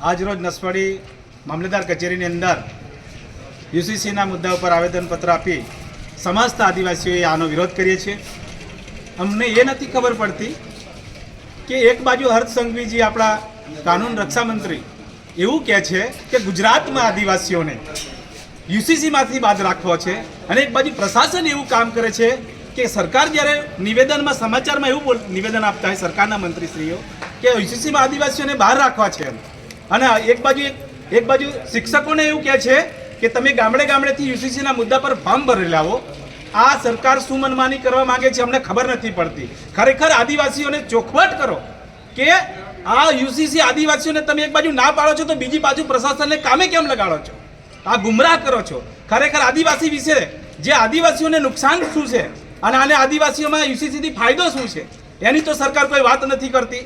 આજરોજ નસવાડી મામલતદાર કચેરીની અંદર યુસીસીના મુદ્દા ઉપર આવેદનપત્ર આપી સમસ્ત આદિવાસીઓએ આનો વિરોધ કરીએ છીએ. અમને એ નથી ખબર પડતી કે એક બાજુ હર્ષ સંઘવીજી આપણા કાનૂન રક્ષામંત્રી એવું કહે છે કે ગુજરાતમાં આદિવાસીઓને યુસીસીમાંથી બાદ રાખવો છે અને એક બાજુ પ્રશાસન એવું કામ કરે છે કે સરકાર જ્યારે નિવેદનમાં સમાચારમાં એવું નિવેદન આપતા હોય સરકારના મંત્રીશ્રીઓ કે યુસીસીમાં આદિવાસીઓને બહાર રાખવા છે અને એક બાજુ એક બાજુ શિક્ષકોને એવું કહે છે કે તમે ગામડે ગામડેથી યુસીસીના મુદ્દા પર ફોર્મ ભરી લાવો આ સરકાર શું મનમાની કરવા માંગે છે, અમને ખબર નથી પડતી. ખરેખર આદિવાસીઓને ચોખવટ કરો કે આ યુસીસી આદિવાસીઓને તમે એક બાજુ ના પાડો છો તો બીજી બાજુ પ્રશાસનને કામે કેમ લગાડો છો? આ ગુમરાહ કરો છો. ખરેખર આદિવાસી વિશે જે આદિવાસીઓને નુકસાન શું છે અને આને આદિવાસીઓમાં યુસીસીથી ફાયદો શું છે? એની તો સરકાર કોઈ વાત નથી કરતી.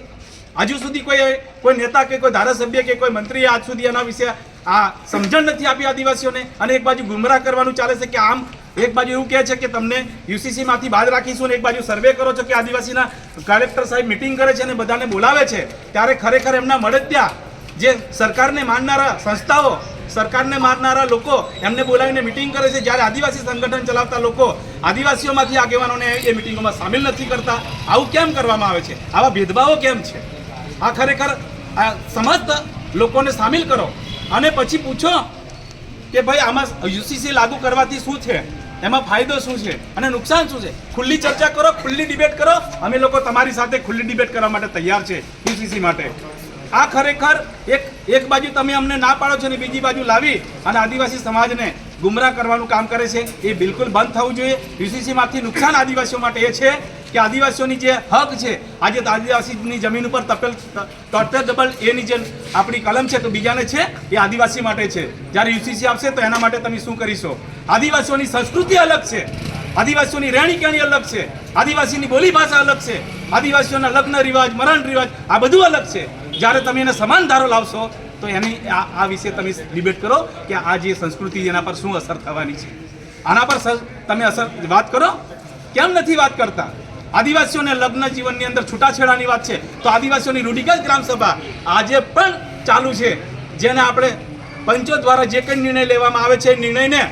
હજુ સુધી કોઈ કોઈ નેતા કે કોઈ ધારાસભ્ય કે કોઈ મંત્રીએ આજ સુધી એના વિશે આ સમજણ નથી આપી આદિવાસીઓને? અને એક બાજુ ગુમરાહ કરવાનું ચાલે છે કે આમ, એક બાજુ એવું કહે છે કે તમને યુસીસીમાંથી બાદ રાખીશું અને એક બાજુ સર્વે કરો છો કે આદિવાસીના કલેક્ટર સાહેબ મિટિંગ કરે છે અને બધાને બોલાવે છે. ત્યારે ખરેખર એમના મળતિયા જે સરકારને માનનારા સંસ્થાઓ, સરકારને મારનારા લોકો એમને બોલાવીને મિટિંગ કરે છે. જ્યારે આદિવાસી સંગઠન ચલાવતા લોકો આદિવાસીઓમાંથી આગેવાનોને એ મિટિંગોમાં સામેલ નથી કરતા. આવું કેમ કરવામાં આવે છે? આવા ભેદભાવો કેમ છે? આ ખરેખર આ સમસ્ત લોકોને સામેલ કરો. અને પછી પૂછો કે ભાઈ આમાં યુસીસી લાગુ કરવાથી શું છે? એમાં ફાયદો શું છે? અને નુકસાન શું છે? ખુલ્લી ચર્ચા કરો, ખુલ્લી ડિબેટ કરો. અમે લોકો તમારી સાથે ખુલ્લી ડિબેટ કરવા માટે તૈયાર છે યુસીસી માટે. આ ખરેખર એક એક બાજુ તમે અમને ના પાડો છો ને બીજી બાજુ લાવી અને આદિવાસી સમાજને ગુમરાહ કરવાનું કામ કરે છે, એ બિલકુલ બંધ થવું જોઈએ. યુસીસીમાંથી નુકસાન આદિવાસીઓ માટે એ છે કે આદિવાસીઓની જે હક છે, આજે આદિવાસીની જમીન ઉપર તપેલ ડબલ એની જે આપણી કલમ છે, તો બીજાને છે, એ આદિવાસી માટે છે. જ્યારે યુસીસી આપશે, તો એના માટે તમે શું કરીશો? આદિવાસીઓની સંસ્કૃતિ અલગ છે. આદિવાસીઓની રહેણી કહેણી અલગ છે. આદિવાસીની બોલી ભાષા અલગ છે. આદિવાસીઓના લગ્ન રિવાજ, મરણ રિવાજ, આ બધું અલગ છે. જ્યારે તમે એને સમાન ધારો લાવશો, તો એની આ વિશે તમે ડિબેટ કરો કે આ જે સંસ્કૃતિ એના પર શું અસર થવાની છે. આના પર તમે અસર વાત કરો? કેમ નથી વાત કરતા? આદિવાસીઓને લગ્ન જીવનની અંદર છૂટાછેડાની વાત છે, તો આદિવાસીઓની રૂઢિગત ગ્રામસભા આજે પણ ચાલુ છે, જેને આપણે પંચો દ્વારા જે કંઈ નિર્ણય લેવામાં આવે છે એ નિર્ણયને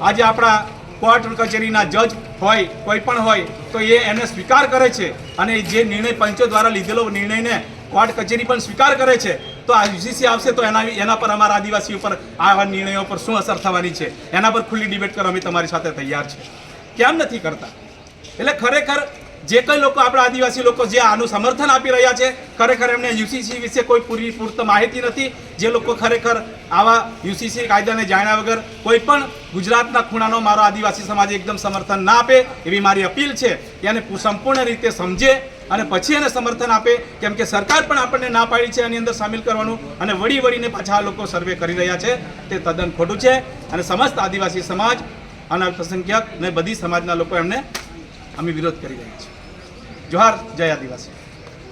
આજે આપણા કોર્ટ કચેરીના જજ હોય, કોઈ પણ હોય, તો એ એને સ્વીકાર કરે છે અને જે નિર્ણય પંચો દ્વારા લીધેલો નિર્ણયને કોર્ટ કચેરી પણ સ્વીકાર કરે છે, તો આ યુસીસી આવશે તો એના એના પર અમારા આદિવાસીઓ પર આવા નિર્ણયો પર શું અસર થવાની છે, એના પર ખુલ્લી ડિબેટ કરવા અમે તમારી સાથે તૈયાર છે કેમ નથી કરતા? એટલે ખરેખર જે કંઈ લોકો આપણા આદિવાસી લોકો જે આનું સમર્થન આપી રહ્યા છે, ખરેખર એમને યુસીસી વિશે કોઈ પૂરી પૂરત માહિતી નથી. જે લોકો ખરેખર આવા યુસીસી કાયદાને જાણ્યા વગર કોઈ પણ ગુજરાતના ખૂણાનો મારો આદિવાસી સમાજ એકદમ સમર્થન ના આપે એવી મારી અપીલ છે એને સંપૂર્ણ રીતે સમજે અને પછી એને સમર્થન આપે. કેમ કે સરકાર પણ આપણને ના પાડી છે એની અંદર સામેલ કરવાનું અને વળી વળીને પાછા આ લોકો સર્વે કરી રહ્યા છે. તે તદ્દન ખોટું છે અને સમસ્ત આદિવાસી સમાજ અને અલ્પસંખ્યક ને બધી સમાજના લોકો એમને અમે વિરોધ કરી રહ્યા છીએ. જોહાર જય આદિવાસી.